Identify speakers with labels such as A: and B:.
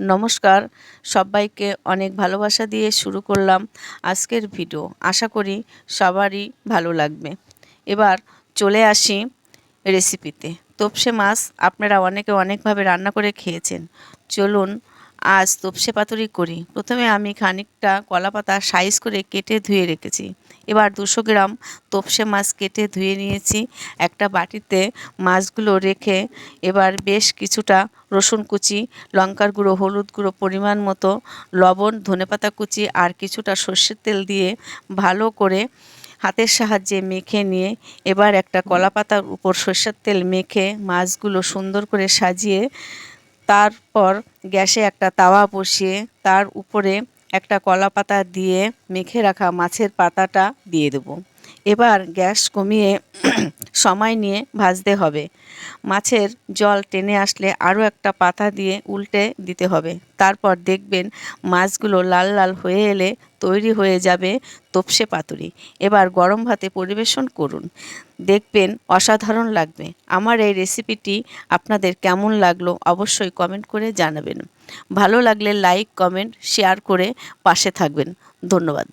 A: নমস্কার। সবাইকে অনেক ভালোবাসা দিয়ে শুরু করলাম আজকের ভিডিও। আশা করি সবারই ভালো লাগবে। এবার চলে আসি রেসিপিতে। তোপসে মাছ আপনারা অনেকে অনেকভাবে রান্না করে খেয়েছেন। চলুন আজ তোপসে পাতুরি করি। প্রথমে আমি খানিকটা কলা পাতা সাইজ করে কেটে ধুয়ে রেখেছি। এবার দুশো গ্রাম তোপসে মাছ কেটে ধুয়ে নিয়েছি। একটা বাটিতে মাছগুলো রেখে এবার বেশ কিছুটা রসুন কুচি, লঙ্কার গুঁড়ো, হলুদ গুঁড়ো পরিমাণ মতো, লবণ, ধনেপাতা কুচি আর কিছুটা সর্ষের তেল দিয়ে ভালো করে হাতের সাহায্যে মেখে নিয়ে এবার একটা কলা পাতার উপর সর্ষের তেল মেখে মাছগুলো সুন্দর করে সাজিয়ে তারপর গ্যাসে একটা তাওয়া বসিয়ে তার উপরে একটা কলা পাতা দিয়ে মেখে রাখা মাছের পাতাটা দিয়ে দেবো। এবার গ্যাস কমিয়ে সময় নিয়ে ভাজতে হবে। মাছের জল টেনে আসলে আরও একটা পাতা দিয়ে উল্টে দিতে হবে। তারপর দেখবেন মাছগুলো লাল লাল হয়ে এলে তৈরি হয়ে যাবে তোপসে পাতুরি। এবার গরম ভাতে পরিবেশন করুন। দেখবেন অসাধারণ লাগবে। আমার এই রেসিপিটি আপনাদের কেমন লাগল অবশ্যই কমেন্ট করে জানাবেন। ভালো লাগলে লাইক, কমেন্ট, শেয়ার করে পাশে থাকবেন। ধন্যবাদ।